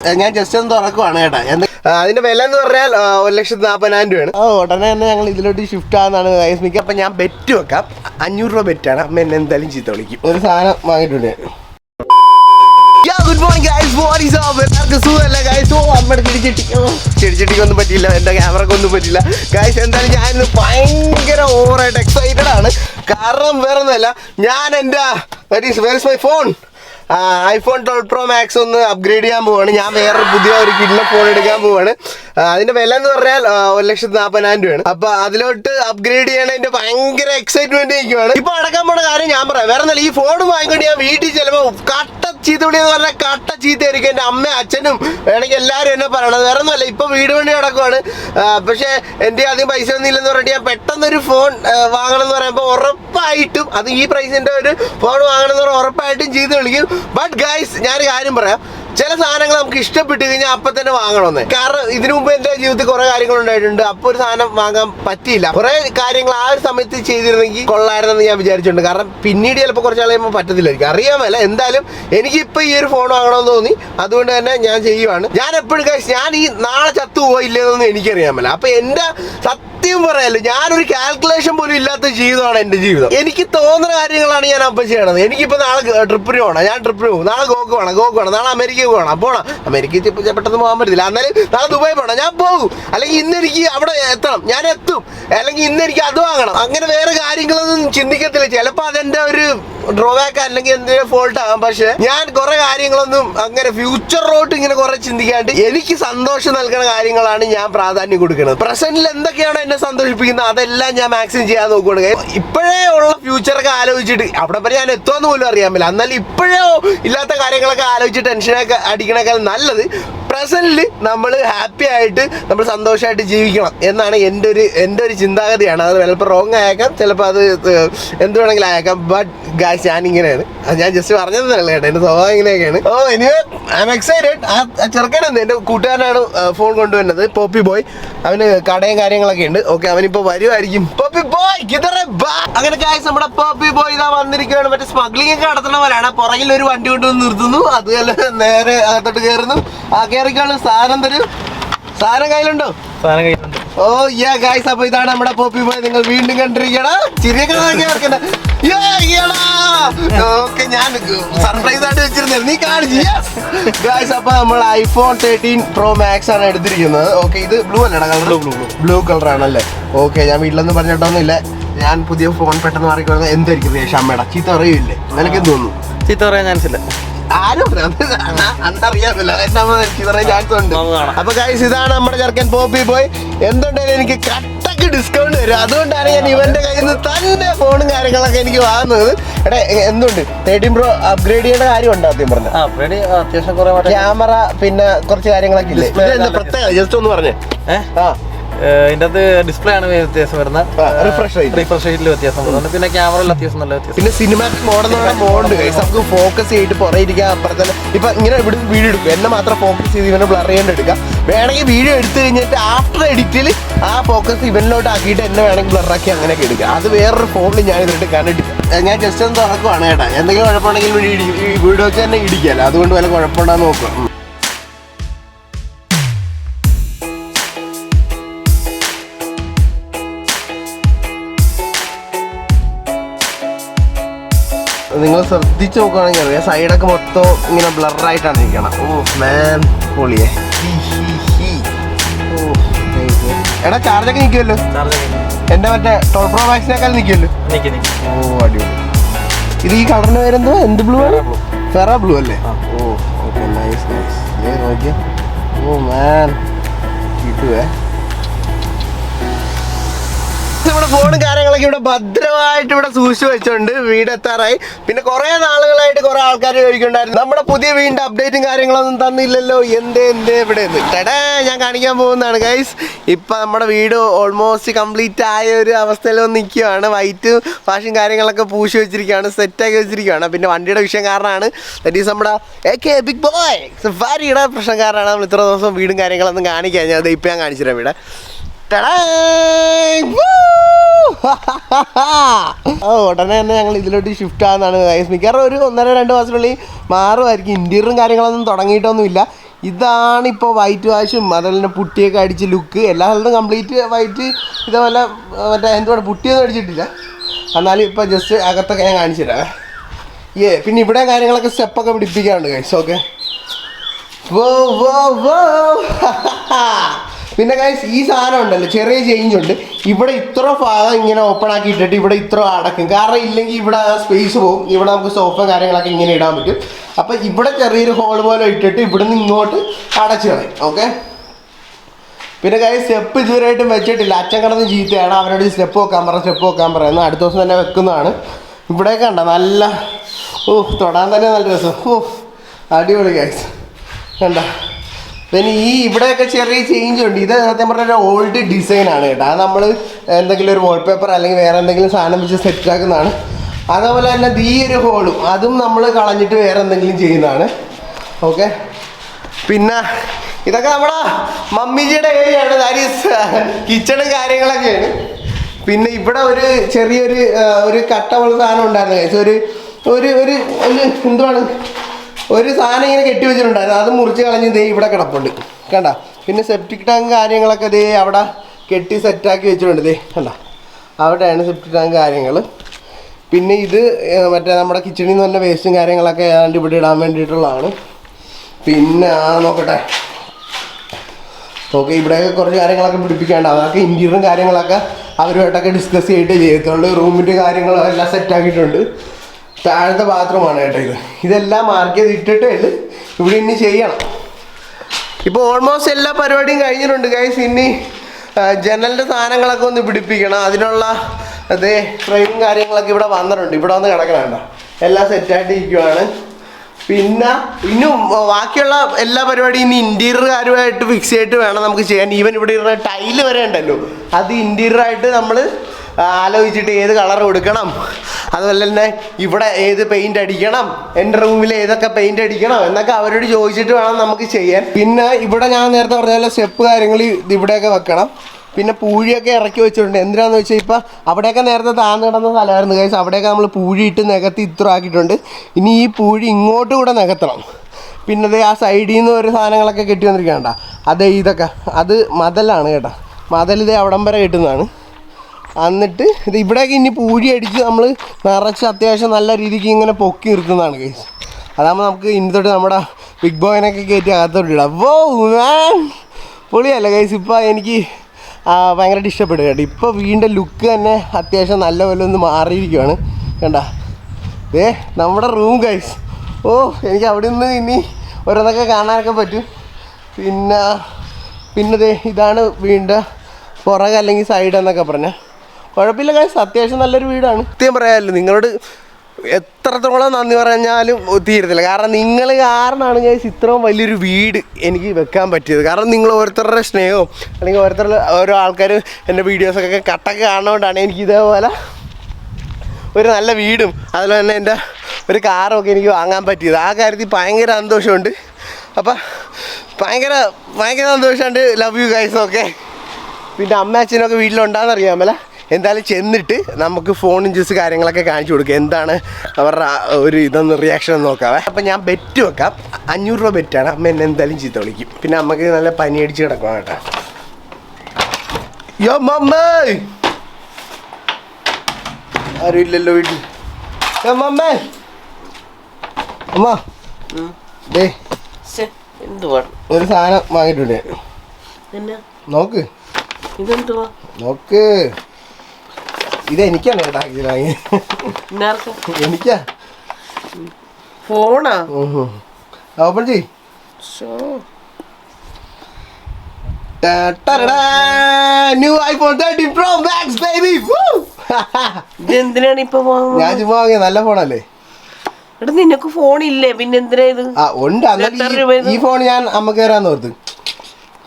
ഞാൻ ജസ്റ്റ് ഒന്ന് തുറക്കുവാണ് കേട്ടോ. അതിന്റെ വില എന്ന് പറഞ്ഞാൽ ഒരു ലക്ഷത്തി നാൽപ്പതിനായിരം രൂപയാണ്. ആ ഉടനെ തന്നെ ഞങ്ങൾ ഇതിലോട്ട് ഷിഫ്റ്റ് ആവുന്നതാണ് ഗൈസ് മിക്ക അപ്പൊ ഞാൻ ബെറ്റ് വെക്കാം. അഞ്ഞൂറ് രൂപ ബെറ്റാണ് അമ്മ എന്നെ എന്തായാലും ചീത്ത വിളിക്കും. ഒരു സാധനം വാങ്ങിയിട്ടുണ്ട്. Good morning guys what is എല്ലാവർക്കും സുഖമല്ല ഗൈസ് ഓ അമ്മയുടെ ചെടിച്ചട്ടി ഓ ചെടിച്ചട്ടിക്കൊന്നും പറ്റില്ല എന്റെ ക്യാമറക്ക് ഒന്നും പറ്റില്ല ഗൈസ് എന്തായാലും ഞാൻ ഇന്ന് ഭയങ്കര ഓവറായിട്ട് എക്സൈറ്റഡ് ആണ്. കാരണം വേറെ ഒന്നുമല്ല ഞാൻ എന്റെ very my phone iPhone twelve Pro Max ഒന്ന് അപ്ഗ്രേഡ് ചെയ്യാൻ പോവാണ്. ഞാൻ വേറെ പുതിയ ഒരു കിഡ്ന ഫോൺ എടുക്കാൻ പോവാണ്. അതിന്റെ വില എന്ന് പറഞ്ഞാൽ ഒരു ലക്ഷത്തി നാൽപ്പതിനായിരം രൂപയാണ്. അപ്പൊ അതിലോട്ട് അപ്ഗ്രേഡ് ചെയ്യണതിന്റെ ഭയങ്കര എക്സൈറ്റ്മെന്റ് ഇരിക്കുവാണ്. ഇപ്പൊ അടക്കാൻ പോണ കാര്യം ഞാൻ പറയാം. വേറെ ഈ ഫോൺ വാങ്ങിക്കൊണ്ട് ഞാൻ വീട്ടിൽ ചിലപ്പോ കട്ട ചീത്ത എന്ന് പറഞ്ഞാൽ കട്ട ചീത്തയായിരിക്കും. എന്റെ അമ്മ അച്ഛനും വേണമെങ്കിൽ എല്ലാവരും എന്നെ പറയണത് വേറെ ഒന്നുമല്ല ഇപ്പൊ വീട് വേണ്ടി നടക്കുവാണ്. പക്ഷേ എന്റെ ആദ്യം പൈസ ഒന്നും ഇല്ലെന്ന് പറഞ്ഞിട്ട് ഞാൻ പെട്ടെന്നൊരു ഫോൺ വാങ്ങണം എന്ന് പറയുമ്പോൾ ഉറപ്പായിട്ടും അത് ഈ പ്രൈസിന്റെ ഒരു ഫോൺ വാങ്ങണം എന്ന് പറഞ്ഞാൽ ഉറപ്പായിട്ടും ചീത്ത വിളിക്കും ബട്ട് ഗൈസ് ഞാനൊരു കാര്യം പറയാം. ചില സാധനങ്ങൾ നമുക്ക് ഇഷ്ടപ്പെട്ട് കഴിഞ്ഞാൽ അപ്പൊ തന്നെ വാങ്ങണമെന്ന്. കാരണം ഇതിനു മുമ്പ് എന്റെ ജീവിതത്തിൽ കുറെ കാര്യങ്ങൾ ഉണ്ടായിട്ടുണ്ട് അപ്പൊ ഒരു സാധനം വാങ്ങാൻ പറ്റിയില്ല. കുറെ കാര്യങ്ങൾ ആ ഒരു സമയത്ത് ചെയ്തിരുന്നെങ്കിൽ കൊള്ളായിരുന്നെന്ന് ഞാൻ വിചാരിച്ചിട്ടുണ്ട്. കാരണം പിന്നീട് ചിലപ്പോൾ കുറച്ച് കഴിയുമ്പോൾ പറ്റത്തില്ലായിരിക്കും. അറിയാമല്ല എന്തായാലും എനിക്ക് ഇപ്പൊ ഈ ഒരു ഫോൺ വാങ്ങണമെന്ന് തോന്നി. അതുകൊണ്ട് തന്നെ ഞാൻ ചെയ്യുവാണ്. ഞാൻ എപ്പോഴും ഞാൻ ഈ നാളെ ചത്തു പോയില്ലെന്നൊന്നും എനിക്കറിയാമല്ല അപ്പൊ എന്റെ പറയാലോ ഞാനൊരു കാൽക്കുലേഷൻ പോലും ഇല്ലാത്ത ജീവിതമാണ് എന്റെ ജീവിതം. എനിക്ക് തോന്നുന്ന കാര്യങ്ങളാണ് ഞാൻ അപ്പം ചെയ്യണത്. എനിക്കിപ്പോ നാളെ ട്രിപ്പിന് പോകണം ഞാൻ ട്രിപ്പിന് പോകും. നാളെ ഗോക്ക് വേണം ഗോക്ക് വേണം നാളെ അമേരിക്ക പോകണം പോണം. അമേരിക്കയിൽ ഇപ്പൊ പെട്ടെന്ന് പോകാൻ പറ്റില്ല എന്നാലും നാളെ ദുബായ് പോകണം ഞാൻ പോകും. അല്ലെങ്കിൽ ഇന്ന് എനിക്ക് അവിടെ എത്തണം. ഞാൻ എത്തും. അല്ലെങ്കിൽ ഇന്ന് എനിക്ക് അത് വാങ്ങണം. അങ്ങനെ വേറെ കാര്യങ്ങളൊന്നും ചിന്തിക്കത്തില്ല. ചിലപ്പോൾ അതെന്റെ ഒരു ഡ്രോബാക്ക് അല്ലെങ്കിൽ എന്തെങ്കിലും ഫോൾട്ട് ആകാം പക്ഷെ ഞാൻ കുറെ കാര്യങ്ങളൊന്നും അങ്ങനെ ഫ്യൂച്ചറിലോട്ട് ഇങ്ങനെ കുറെ ചിന്തിക്കാണ്ട് എനിക്ക് സന്തോഷം നൽകുന്ന കാര്യങ്ങളാണ് ഞാൻ പ്രാധാന്യം കൊടുക്കുന്നത്. പ്രസന്റിൽ എന്തൊക്കെയാണ് എന്നെ സന്തോഷിപ്പിക്കുന്നത് അതെല്ലാം ഞാൻ മാക്സിമം ചെയ്യാൻ നോക്കുകയാണ് ഇപ്പോഴേ ഉള്ള ഫ്യൂച്ചറൊക്കെ ആലോചിച്ചിട്ട് അവിടെ വരെ ഞാൻ എത്തുമെന്ന് പോലും അറിയാൻ പറ്റില്ല. എന്നാൽ ഇപ്പോഴേ ഇല്ലാത്ത കാര്യങ്ങളൊക്കെ ആലോചിച്ച് ടെൻഷനൊക്കെ അടിക്കണേക്കാൾ നല്ലത് പ്രസന്റിൽ നമ്മൾ ഹാപ്പി ആയിട്ട് നമ്മൾ സന്തോഷമായിട്ട് ജീവിക്കണം എന്നാണ് എന്റെ ഒരു എന്റെ ഒരു ചിന്താഗതിയാണ്. അത് ചിലപ്പോൾ റോങ് ആയേക്കാം ചിലപ്പോൾ അത് എന്ത് വേണമെങ്കിലും ആയേക്കാം. ബട്ട് ഗാസ് ഞാൻ ഇങ്ങനെയാണ് ഞാൻ ജസ്റ്റ് പറഞ്ഞതല്ല കേട്ടോ. എന്റെ സ്വഭാവം ഇങ്ങനെയൊക്കെയാണ്. Oh anyway I am excited ആ ചെറുക്കനെന്ന് എന്റെ കൂട്ടുകാരനാണ് ഫോൺ കൊണ്ടുവന്നത് പോപ്പി ബോയ് അവന് കടയും കാര്യങ്ങളൊക്കെ ഉണ്ട്. ഓക്കെ അവനിപ്പോൾ വരുമായിരിക്കും പോപ്പി ബോയ് കിതറേ ബാ അങ്ങനെ ഗായ്സ് നമ്മുടെ പോപ്പി ബോയ് ഇതാ വന്നിരിക്കുകയാണ്. മറ്റേ സ്മഗ്ലിംഗ് ഒക്കെ നടത്തുന്നവരാണ് പുറകിൽ ഒരു വണ്ടി കൊണ്ടുവന്ന് നിർത്തുന്നു. അതുപോലെ നേരെ അകത്തോട്ട് കയറുന്നു ആ കയറിക്കാണ് സാധനം തരും. സാധനം കയ്യിലുണ്ടോ? സാധനം കയ്യിലുണ്ട്. ഓ യാ ഗായ്സ് അപ്പൊ ഇതാണ് നമ്മുടെ പോപ്പി ബോയ്. നിങ്ങൾ വീണ്ടും കണ്ടിരിക്കണ. ചിരിയൊക്കെ ഓക്കെ ഞാൻ സർപ്രൈസ് ആയിട്ട് വെച്ചിരുന്നത്. നീ കാണിച്ചു ഗായ്സ് അപ്പൊ നമ്മൾ ഐഫോൺ തേർട്ടീൻ പ്രോ മാക്സ് ആണ് എടുത്തിരിക്കുന്നത്. ഓക്കെ ഇത് ബ്ലൂ അല്ലടാ colour blue blue blue colour ആണല്ലേ? ഓക്കെ ഞാൻ വീട്ടിലൊന്നും പറഞ്ഞിട്ടൊന്നുമില്ല. ഞാൻ പുതിയ ഫോൺ പെട്ടെന്ന് മാറിക്കൊള്ളുന്നത് എന്തായിരിക്കും അമ്മയുടെ ചീത്ത അറിയില്ലേ? നിനക്ക് തോന്നുന്നു? ചീത്ത പറയാൻ ചാൻസ് ഇല്ല. ആരും അന്തറിയാമല്ലോ എന്നാ എനിക്ക് പറയാൻ ചാൻസ് ഉണ്ട്. അപ്പൊ ഗൈസ് ഇതാണ് നമ്മുടെ ചെറുക്കൻ പോപ്പി പോയി എന്തുണ്ടായാലും എനിക്ക് കട്ടക്ക് ഡിസ്കൗണ്ട് വരും അതുകൊണ്ടാണ് ഞാൻ ഇവന്റെ കയ്യിൽ നിന്ന് തന്നെ ഫോണും കാര്യങ്ങളൊക്കെ എനിക്ക് വാങ്ങുന്നത്. എടേ എന്തുണ്ട്? തേർട്ടീൻ പ്രോ അപ്ഗ്രേഡ് ചെയ്യേണ്ട കാര്യം ഉണ്ട് ആദ്യം പറഞ്ഞു? അപ്ഗ്രേഡ് അത്യാവശ്യം ക്യാമറ പിന്നെ കുറച്ച് കാര്യങ്ങളൊക്കെ ഇല്ലേ? പ്രത്യേക പ്രത്യേകത? ജസ്റ്റ് ഒന്ന് പറഞ്ഞേ. ആ. ഇതിന്റെ അത് ഡിസ്പ്ലേ ആണ് വ്യത്യാസം വരുന്നത്. റിഫ്രഷ് റിഫ്രഷ് റേറ്റിൽ വ്യത്യാസം വരുന്നുണ്ട്. പിന്നെ ക്യാമറയിൽ അത്യാവശ്യം നല്ല വ്യത്യാസം. പിന്നെ സിനിമാറ്റിക് മോഡ് എന്ന് മോഡ് മോഡുണ്ട് ഗൈസ് നമുക്ക് ഫോക്കസ് ചെയ്തിട്ട് പുറകെ ഇരിക്കാൻ അപ്പുറത്തെ ഇപ്പൊ ഇങ്ങനെ ഇവിടെ വീഡിയോ എടുക്കും. എന്നെ മാത്രം ഫോക്കസ് ചെയ്ത് ഇവനെ ബ്ലർ ചെയ്യേണ്ട എടുക്കാം. വേണമെങ്കിൽ വീഡിയോ എടുത്തു കഴിഞ്ഞിട്ട് ആഫ്റ്റർ എഡിറ്റിൽ ആ ഫോക്കസ് ഇവനിലോട്ട് ആക്കിയിട്ട് എന്നെ വേണമെങ്കിൽ ബ്ലർ ആക്കി അങ്ങനെയൊക്കെ എടുക്കാം. അത് വേറൊരു ഫോണിൽ ഞാൻ ഇതിട്ട് കണ്ടിട്ടില്ല ഞാൻ ജസ്റ്റ് ഒന്ന് തുറക്കുവാണ് കേട്ടോ. എന്തെങ്കിലും കുഴപ്പമുണ്ടെങ്കിൽ വീഡിയോ വീഡിയോക്ക് ഈ വീഡിയോ തന്നെ ഇടിക്കാല്ലോ? അതുകൊണ്ട് വല്ല കുഴപ്പമുണ്ടാന്ന് നോക്കുക നിങ്ങൾ ശ്രദ്ധിച്ച് നോക്കുകയാണെങ്കിൽ അറിയാം. സൈഡൊക്കെ മൊത്തം ഇങ്ങനെ ബ്ലറായിട്ടാണ് ഇരിക്കണം ഓ മാൻ പൊളിയെ. എടാ ചാർജൊക്കെ നിൽക്കുമല്ലോ എന്റെ എന്റെ മറ്റേ ടോൾ പ്രോ മാക്സിനേക്കാൾ നിൽക്കുമല്ലോ നിൽക്കി നിൽക്കി ഓ അടിപൊളി. ഇത് ഈ കളറിന് പേരെന്തോ എന്ത് ബ്ലൂ ആണ്? ഫെറ ബ്ലൂ അല്ലേ? Oh okay nice nice oh man കിട്ടുവേ. നമ്മുടെ ഫോണും കാര്യങ്ങളൊക്കെ ഇവിടെ ഭദ്രമായിട്ട് ഇവിടെ സൂക്ഷിച്ചു വീട് വീടെത്താറായി. പിന്നെ കുറെ നാളുകളായിട്ട് കുറെ ആൾക്കാർ കഴിക്കുന്നുണ്ടായിരുന്നു നമ്മുടെ പുതിയ വീടിന്റെ അപ്ഡേറ്റും കാര്യങ്ങളൊന്നും തന്നില്ലല്ലോ. എന്തേ എന്തേ ഇവിടെ ടടാ ഞാൻ കാണിക്കാൻ പോകുന്നതാണ് ഗൈസ് ഇപ്പൊ നമ്മുടെ വീട് ഓൾമോസ്റ്റ് കംപ്ലീറ്റ് ആയ ഒരു അവസ്ഥയിൽ വന്ന് നിൽക്കുകയാണ് വൈറ്റ് വാഷും കാര്യങ്ങളൊക്കെ പൂശി വെച്ചിരിക്കുകയാണ് സെറ്റാക്കി വെച്ചിരിക്കുകയാണ്. പിന്നെ വണ്ടിയുടെ വിഷയം കാരണമാണ്. ദറ്റ് ഈസ് നമ്മുടെ എ കെ ബിഗ് ബോയ് സഫാരിയുടെ പ്രശ്നം കാരണമാണ് നമ്മൾ ഇത്ര ദിവസം വീടും കാര്യങ്ങളൊന്നും കാണിക്കാൻ ഞാൻ ഇപ്പം ഞാൻ കാണിച്ചു തരാം ഇവിടെ. ഉടനെ തന്നെ ഞങ്ങൾ ഇതിലോട്ട് ഷിഫ്റ്റ് ആവുന്നതാണ് ഗൈസ് മിക്കവാറും ഒരു ഒന്നര രണ്ട് മാസത്തിനുള്ളിൽ മാറുമായിരിക്കും. ഇന്റീരിയറും കാര്യങ്ങളൊന്നും തുടങ്ങിയിട്ടൊന്നുമില്ല. ഇതാണ് ഇപ്പോൾ വൈറ്റ് വാഷും അതുപോലെ തന്നെ പുട്ടിയൊക്കെ അടിച്ച് ലുക്ക് എല്ലാ സ്ഥലത്തും കംപ്ലീറ്റ് വൈറ്റ് ഇതേപോലെ മറ്റേ എന്തുവാണ് പുട്ടിയൊന്നും അടിച്ചിട്ടില്ല. എന്നാലും ഇപ്പോൾ ജസ്റ്റ് അകത്തൊക്കെ ഞാൻ കാണിച്ചു തരാം. ഏ പിന്നെ ഇവിടെ കാര്യങ്ങളൊക്കെ സ്റ്റെപ്പൊക്കെ പിടിപ്പിക്കാറുണ്ട് ഗൈസ് ഓക്കെ വോ വോ വോ പിന്നെ ഗൈസ് ഈ സാധനം ഉണ്ടല്ലോ ചെറിയ ചേഞ്ച് ഉണ്ട്. ഇവിടെ ഇത്ര ഭാഗം ഇങ്ങനെ ഓപ്പൺ ആക്കി ഇട്ടിട്ട് ഇവിടെ ഇത്ര അടക്കും. കാരണം ഇല്ലെങ്കിൽ ഇവിടെ സ്പേസ് പോകും. ഇവിടെ നമുക്ക് സോഫ കാര്യങ്ങളൊക്കെ ഇങ്ങനെ ഇടാൻ പറ്റും. അപ്പം ഇവിടെ ചെറിയൊരു ഹോൾ പോലെ ഇട്ടിട്ട് ഇവിടുന്ന് ഇങ്ങോട്ട് അടച്ചു കളയും. ഓക്കെ പിന്നെ കാര്യം സ്റ്റെപ്പ് ഇതുവരെയായിട്ടും വെച്ചിട്ടില്ല. അച്ഛൻ കിടന്ന് ചീത്തയാണ്. അവരോട് സ്റ്റെപ്പ് വെക്കാൻ പറ സ്റ്റെപ്പ് വെക്കാൻ പറയാം എന്നാൽ അടുത്ത ദിവസം തന്നെ വെക്കുന്നതാണ്. ഇവിടെ കണ്ട നല്ല ഓ തൊടാൻ തന്നെ നല്ല രസം. ഓ അടിപൊളി ഗൈസ് കണ്ട. പിന്നെ ഈ ഇവിടെയൊക്കെ ചെറിയ ചേഞ്ച് ഉണ്ട്. ഇത് സത്യം പറഞ്ഞ ഓൾഡ് ഡിസൈൻ ആണ് കേട്ടോ. അത് നമ്മൾ എന്തെങ്കിലും ഒരു വാൾപേപ്പർ അല്ലെങ്കിൽ വേറെ എന്തെങ്കിലും സാധനം വെച്ച് സെറ്റ് ആക്കുന്നതാണ്. അതേപോലെ തന്നെ ഈ ഒരു ഹോളും അതും നമ്മൾ കളഞ്ഞിട്ട് വേറെ എന്തെങ്കിലും ചെയ്യുന്നതാണ്. ഓക്കെ പിന്നെ ഇതൊക്കെ നമ്മുടെ മമ്മിജിയുടെ ഏരിയ ആണ്. ദാറ്റ് കിച്ചണും കാര്യങ്ങളൊക്കെയാണ് പിന്നെ ഇവിടെ ഒരു ചെറിയൊരു ഒരു കട്ട പോലെ സാധനം ഉണ്ടായിരുന്നു. ഒരു ഒരു ഒരു എന്തുവാണ്? ഒരു സാധനം ഇങ്ങനെ കെട്ടി വെച്ചിട്ടുണ്ടായിരുന്നു. അത് മുറിച്ച് കളഞ്ഞ് ദേ ഇവിടെ കിടപ്പുണ്ട്. കണ്ട? പിന്നെ സെപ്റ്റിക് ടാങ്ക് കാര്യങ്ങളൊക്കെ ദേ അവിടെ കെട്ടി സെറ്റാക്കി വെച്ചിട്ടുണ്ട് ദേ. കണ്ട? അവിടെയാണ് സെപ്റ്റിക് ടാങ്ക് കാര്യങ്ങൾ. പിന്നെ ഇത് മറ്റേ നമ്മുടെ കിച്ചണിൽ നിന്ന് തന്നെ വേസ്റ്റും കാര്യങ്ങളൊക്കെ ഏതാണ്ട് ഇവിടെ ഇടാൻ വേണ്ടിയിട്ടുള്ളതാണ്. പിന്നെ ആ നോക്കട്ടെ. ഓക്കെ ഇവിടെയൊക്കെ കുറച്ച് കാര്യങ്ങളൊക്കെ പിടിപ്പിക്കാണ്ട് അതൊക്കെ ഇന്റീരിയറും കാര്യങ്ങളൊക്കെ അവരുമായിട്ടൊക്കെ ഡിസ്കസ് ചെയ്തിട്ട് ചെയ്തിട്ടുള്ളൂ റൂമിന്റെ കാര്യങ്ങളും എല്ലാം സെറ്റ് ആക്കിയിട്ടുണ്ട്. താഴത്തെ ബാത്റൂമാണ് കേട്ടോ ഇത്. ഇതെല്ലാം മാർക്ക് ചെയ്ത് ഇട്ടിട്ടേ ഇവിടെ ഇനി ചെയ്യണം. ഇപ്പോൾ ഓൾമോസ്റ്റ് എല്ലാ പരിപാടിയും കഴിഞ്ഞിട്ടുണ്ട് ഗൈസ് ഇനി ജനലിന്റെ സാധനങ്ങളൊക്കെ ഒന്ന് പിടിപ്പിക്കണം. അതിനുള്ള അതേ ഫ്രെയിമും കാര്യങ്ങളൊക്കെ ഇവിടെ വന്നിട്ടുണ്ട്. ഇവിടെ വന്ന് കിടക്കണം കേട്ടോ. എല്ലാം സെറ്റായിട്ട് ഇരിക്കുവാണ് പിന്നെ ഇനിയും ബാക്കിയുള്ള എല്ലാ പരിപാടിയും ഇനി ഇന്റീരിയറുകാരുമായിട്ട് ഫിക്സ് ചെയ്തിട്ട് വേണം നമുക്ക് ചെയ്യാൻ. ഈവൻ ഇവിടെ ഇരുന്ന ടൈൽ വരെ ഉണ്ടല്ലോ. അത് ഇന്റീരിയറായിട്ട് നമ്മൾ ആലോചിച്ചിട്ട് ഏത് കളർ കൊടുക്കണം അതുപോലെ തന്നെ ഇവിടെ ഏത് പെയിന്റ് അടിക്കണം. എന്റെ റൂമിൽ ഏതൊക്കെ പെയിന്റ് അടിക്കണം എന്നൊക്കെ അവരോട് ചോദിച്ചിട്ട് വേണം നമുക്ക് ചെയ്യാൻ. പിന്നെ ഇവിടെ ഞാൻ നേരത്തെ പറഞ്ഞ പോലെ സ്റ്റെപ്പ് കാര്യങ്ങൾ ഇവിടെയൊക്കെ വെക്കണം. പിന്നെ പൂഴിയൊക്കെ ഇറക്കി വെച്ചിട്ടുണ്ട്. എന്തിനാന്ന് വെച്ചാൽ ഇപ്പം അവിടെയൊക്കെ നേരത്തെ താന്ന് കിടന്ന സ്ഥലമായിരുന്നു കഴിച്ച് അവിടെയൊക്കെ നമ്മൾ പൂഴിയിട്ട് നികത്തി ഇത്ര ആക്കിയിട്ടുണ്ട്. ഇനി ഈ പൂഴി ഇങ്ങോട്ട് കൂടെ നികത്തണം. പിന്നെ ആ സൈഡിൽ നിന്ന് ഒരു സാധനങ്ങളൊക്കെ കെട്ടി വന്നിരിക്കണ്ട അതെ ഇതൊക്കെ. അത് മതലാണ് കേട്ടോ. മതൽ ഇത് അവിടം വരെ കിട്ടുന്നതാണ്. എന്നിട്ട് ഇത് ഇവിടെയൊക്കെ ഇനി പൂഴി അടിച്ച് നമ്മൾ നിറച്ച് അത്യാവശ്യം നല്ല രീതിക്ക് ഇങ്ങനെ പൊക്കി നിർത്തുന്നതാണ് കേസ് അതാകുമ്പോൾ നമുക്ക് ഇനി തൊട്ട് നമ്മുടെ ബിഗ് ബോയിനൊക്കെ കയറ്റി അകത്തോട്ട് ഇടാം. വോ മാൻ പൊളിയല്ല കേസ് ഇപ്പം എനിക്ക് ഭയങ്കരമായിട്ട് ഇഷ്ടപ്പെടുക കേട്ടോ ഇപ്പോൾ വീണ്ടും ലുക്ക് തന്നെ അത്യാവശ്യം നല്ല പോലെ ഒന്ന് മാറിയിരിക്കുവാണ്. കണ്ട? ഏ നമ്മുടെ റൂം ഗൈസ് ഓ എനിക്ക് അവിടെ നിന്ന് ഇനി ഓരോന്നൊക്കെ കാണാനൊക്കെ പറ്റും. പിന്നെ പിന്നെ ദേ ഇതാണ് വീണ്ടും പുറകെ അല്ലെങ്കിൽ സൈഡ് എന്നൊക്കെ പറഞ്ഞാൽ കുഴപ്പമില്ല ഗൈസ് അത്യാവശ്യം നല്ലൊരു വീടാണ്. സത്യം പറയാമല്ലോ നിങ്ങളോട് എത്രത്തോളം നന്ദി പറഞ്ഞാലും തീരത്തില്ല. കാരണം നിങ്ങൾ കാരണമാണ് ഞാൻ ഇത്രയും വലിയൊരു വീട് എനിക്ക് വെക്കാൻ പറ്റിയത്. കാരണം നിങ്ങൾ ഓരോരുത്തരുടെ സ്നേഹവും അല്ലെങ്കിൽ ഓരോരുത്തരുടെ ഓരോ ആൾക്കാർ എന്റെ വീഡിയോസൊക്കെ കട്ടൊക്കെ കാണുന്നതുകൊണ്ടാണ് എനിക്ക് ഇതേപോലെ ഒരു നല്ല വീടും അതുപോലെ തന്നെ എന്റെ ഒരു കാറും ഒക്കെ എനിക്ക് വാങ്ങാൻ പറ്റിയത്. ആ കാര്യത്തിൽ ഭയങ്കര സന്തോഷമുണ്ട്. അപ്പം ഭയങ്കര ഭയങ്കര സന്തോഷമുണ്ട്. ലവ് യു ഗൈസ് ഒക്കെ. പിന്നെ അമ്മ അച്ഛനൊക്കെ വീട്ടിലുണ്ടാകുന്നറിയാമല്ല എന്തായാലും ചെന്നിട്ട് നമുക്ക് ഫോണും ജ്യൂസ് കാര്യങ്ങളൊക്കെ കാണിച്ചു കൊടുക്കുക എന്താണ് അവരുടെ ഒരു ഇതൊന്ന് റിയാക്ഷൻ നോക്കാവേ അപ്പം ഞാൻ ബെറ്റ് വെക്കാം. അഞ്ഞൂറ് രൂപ ബെറ്റാണ് അമ്മ എന്നെ എന്തായാലും ചീത്ത വിളിക്കും. പിന്നെ അമ്മയ്ക്ക് നല്ല പനി അടിച്ച് കിടക്കണം കേട്ടോ. യോ മമ്മേ! ആരും ഇല്ലല്ലോ വീട്ടിൽ. യോ മമ്മേ! അമ്മ. ദേ. എന്തുവാ ഒരു സാധനം വാങ്ങിയിട്ടുണ്ട്. പിന്നെ നോക്ക്. നോക്ക്. ഇത് എനിക്കാണ് ഡാക്കി ഇത് വാങ്ങി എനിക്കാ. ഫോണാ? ഓപ്പൺ ചെയ്. New iPhone thirty Pro Max baby ഇതെന്തിനാണ് ഇപ്പൊ വാങ്ങുന്നത്? ഞാൻ ചുമ്മാ വാങ്ങിയ നല്ല ഫോണല്ലേ? എടാ നിനക്ക് ഫോൺ ഇല്ലേ പിന്നെ എന്തിനാ ഇത്? ആ ഉണ്ട്. ഈ- ഈ ഫോൺ ഞാൻ അമ്മ കയറാന്ന് ഓർത്ത്.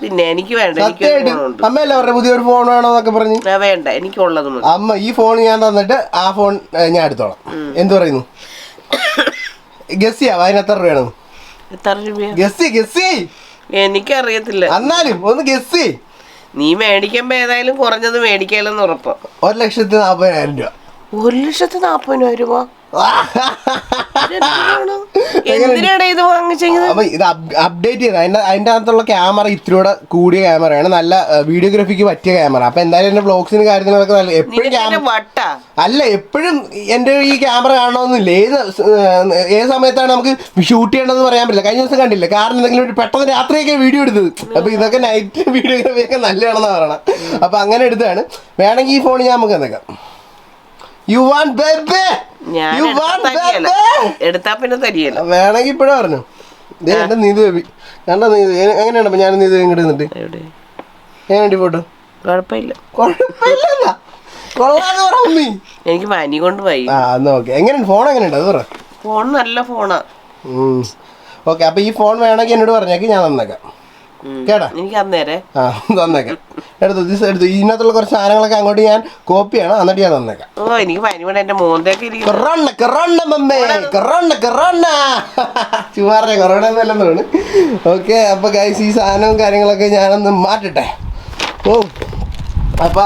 പിന്നെ എനിക്ക് വേണ്ട എനിക്ക് സത്യമായിട്ട് ഫോണുണ്ട് അമ്മയല്ലേ പറഞ്ഞ പുതിയൊരു ഫോൺ വേണമെന്നൊക്കെ പറഞ്ഞ്? ആ, വേണ്ട എനിക്കുള്ളത് മതി അമ്മ ഈ ഫോൺ ഞാൻ തന്നിട്ട് ആ ഫോൺ ഏ, ഞാൻ എടുത്തോളാം. എന്ത് പറയുന്നു? ഗസ് ചെയ്യാം അതിന് എത്ര രൂപയാണ്? എത്ര രൂപയാ? ഗസ് ഗസ് എനിക്കറിയത്തില്ല. എന്നാലും ഒന്ന് ഗസ് നീ മേടിക്കുമ്പോ ഏതായാലും കുറഞ്ഞത് മേടിക്കാലെന്ന് ഉറപ്പ്. ഒരു ലക്ഷത്തി നാൽപ്പതിനായിരം രൂപ. ഒരു ലക്ഷത്തി നാപ്പതിനായിരം രൂപ? എന്തിനാണ് ഇത് വാങ്ങിച്ചത് അപ്പൊ ഇത് അപ്ഡേറ്റ് ചെയ്ത അതിന്റെ അതിന്റെ അകത്തുള്ള ക്യാമറ ഇത്തിരിയൂടെ കൂടിയ ക്യാമറയാണ് നല്ല വീഡിയോഗ്രാഫിക്ക് പറ്റിയ ക്യാമറ അപ്പൊ എന്തായാലും എന്റെ ബ്ലോഗ്സിന് കാര്യങ്ങളൊക്കെ നല്ല എപ്പോഴും അല്ല എപ്പോഴും എന്റെ ഈ ക്യാമറ കാണണമെന്നില്ല ഏത് ഏത് സമയത്താണ് നമുക്ക് ഷൂട്ട് ചെയ്യേണ്ടതെന്ന് പറയാൻ പറ്റില്ല. കഴിഞ്ഞ ദിവസം കണ്ടില്ല? കാരണം എന്തെങ്കിലും ഒരു പെട്ടെന്ന് രാത്രിയൊക്കെ വീഡിയോ എടുത്തത്. അപ്പൊ ഇതൊക്കെ നൈറ്റ് വീഡിയോഗ്രാഫി ഒക്കെ നല്ലതാണെന്ന് പറയണം. അപ്പൊ അങ്ങനെ എടുത്താണ് വേണമെങ്കിൽ ഈ ഫോൺ ഞാൻ നമുക്ക് തന്നേക്കാം. യു വാണ്ട് ബേബി ഞാൻ യു വാണ്ട് ബേബി എടുത്താ പിന്നെ തരികയില്ല. വേണമെങ്കിൽ ഇപ്പോഴും പറഞ്ഞു. ദേ എന്റെ നീതു ബേബി. കണ്ട നീതു? എങ്ങനെയാണ് ഞാൻ നീതു ഇങ്ങോട്ട് നിന്നിട്ട് എങ്ങനെയുണ്ട് ഫോട്ടോ കുഴപ്പമില്ല. കുഴപ്പമില്ല കൊള്ളാന്ന് പറ ഉമ്മി എനിക്ക് പനി കൊണ്ട് പോയി. ആ എന്നാ ഓക്കെ എങ്ങനെയുണ്ട്? ഫോൺ എങ്ങനെയുണ്ട്? അത് പറ. ഫോൺ നല്ല ഫോണാ ഓക്കെ അപ്പൊ ഈ ഫോൺ വേണമെങ്കിൽ എന്നോട് പറഞ്ഞേക്ക് ഞാൻ തന്നേക്കാം. ഉം. കേട്ടാ? എനിക്ക് അന്നേരെ ആ തന്നേക്കാം. എടുത്തു ഇത് എടുത്തു. ഇതിനകത്തുള്ള കുറച്ച് സാധനങ്ങളൊക്കെ അങ്ങോട്ട് ഞാൻ കോപ്പിയാണ് എന്നിട്ട് ഞാൻ തന്നേക്കാം. ഓ എനിക്ക് പനി കൊണ്ട് എന്റെ മോന്തേക്ക് ഇരിക്കുന്നു. കൊറോണ കൊറോണ മമ്മേ കൊറോണ കൊറോണ ചുമാറിയ കൊറോണ എന്നല്ലെന്ന് തോന്നുന്നു. ഓക്കെ അപ്പൊ ഗൈസ് ഈ സാധനവും കാര്യങ്ങളൊക്കെ ഞാനൊന്ന് മാറ്റട്ടെ. ഓ അപ്പൊ.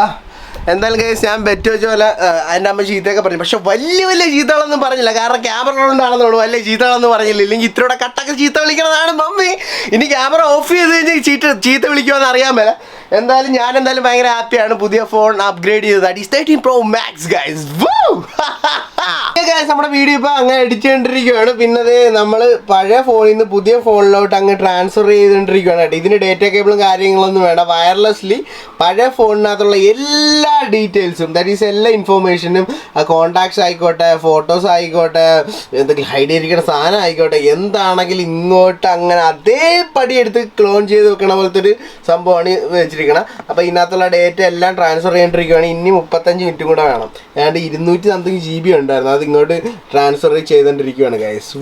എന്തായാലും ഗൈസ് ഞാൻ ബെറ്റ് വെച്ച പോലെ അതിന്റെ അമ്മ ചീത്തയൊക്കെ പറഞ്ഞു. പക്ഷെ വലിയ വലിയ ചീത്തകളൊന്നും പറഞ്ഞില്ല. കാരണം ക്യാമറ കൊണ്ടാണെന്നുള്ളൂ വലിയ ചീത്തകളൊന്നും പറഞ്ഞില്ല. ഇല്ലെങ്കിൽ ഇത്രയുടെ കട്ടൊക്കെ ചീത്ത വിളിക്കണതാണ് മമ്മി. ഇനി ക്യാമറ ഓഫ് ചെയ്ത് കഴിഞ്ഞാൽ ചീത്ത ചീത്ത വിളിക്കുമെന്ന് അറിയാൻ മേല. എന്തായാലും ഞാൻ എന്തായാലും ഭയങ്കര ഹാപ്പിയാണ്. പുതിയ ഫോൺ അപ്ഗ്രേഡ് ചെയ്തത്. At thirteen Pro Max guys guys നമ്മുടെ വീഡിയോ ഇപ്പൊ അങ്ങനെ എഡിറ്റ് ചെയ്തോണ്ടിരിക്കുകയാണ് പിന്നെ ദേ നമ്മൾ പഴയ ഫോണിൽ നിന്ന് പുതിയ ഫോണിലോട്ട് അങ്ങ് ട്രാൻസ്ഫർ ചെയ്തുകൊണ്ടിരിക്കുകയാണ് കേട്ടോ ഇതിന് ഡേറ്റ കേബിളും കാര്യങ്ങളൊന്നും വേണ്ട. വയർലെസ്ലി പഴയ ഫോണിനകത്തുള്ള എല്ലാ ഡീറ്റെയിൽസും ദാറ്റ് ഈസ് എല്ലാ ഇൻഫോർമേഷനും കോണ്ടാക്ട്സ് ആയിക്കോട്ടെ ഫോട്ടോസ് ആയിക്കോട്ടെ എന്തെങ്കിലും ഹൈഡ് ചെയ്തിരിക്കുന്ന സാധനം ആയിക്കോട്ടെ എന്താണെങ്കിലും ഇങ്ങോട്ട് അങ്ങനെ അതേപടി എടുത്ത് ക്ലോൺ ചെയ്ത് വെക്കണ പോലത്തെ ഒരു സംഭവമാണ് വെച്ചിരിക്കണം. അപ്പോൾ ഇതിനകത്തുള്ള ഡേറ്റ എല്ലാം ട്രാൻസ്ഫർ ചെയ്തുകൊണ്ടിരിക്കുകയാണ് ഇനി മുപ്പത്തഞ്ച് മിനിറ്റും കൂടെ വേണം. ഏതാണ്ട് ഇരുന്നൂറ്റി സംതിങ് ജി ബി ഉണ്ടായിരുന്നു. അത് ഇങ്ങോട്ട് ട്രാൻസ്ഫർ ചെയ്തുകൊണ്ടിരിക്കുകയാണ് ഗൈസ്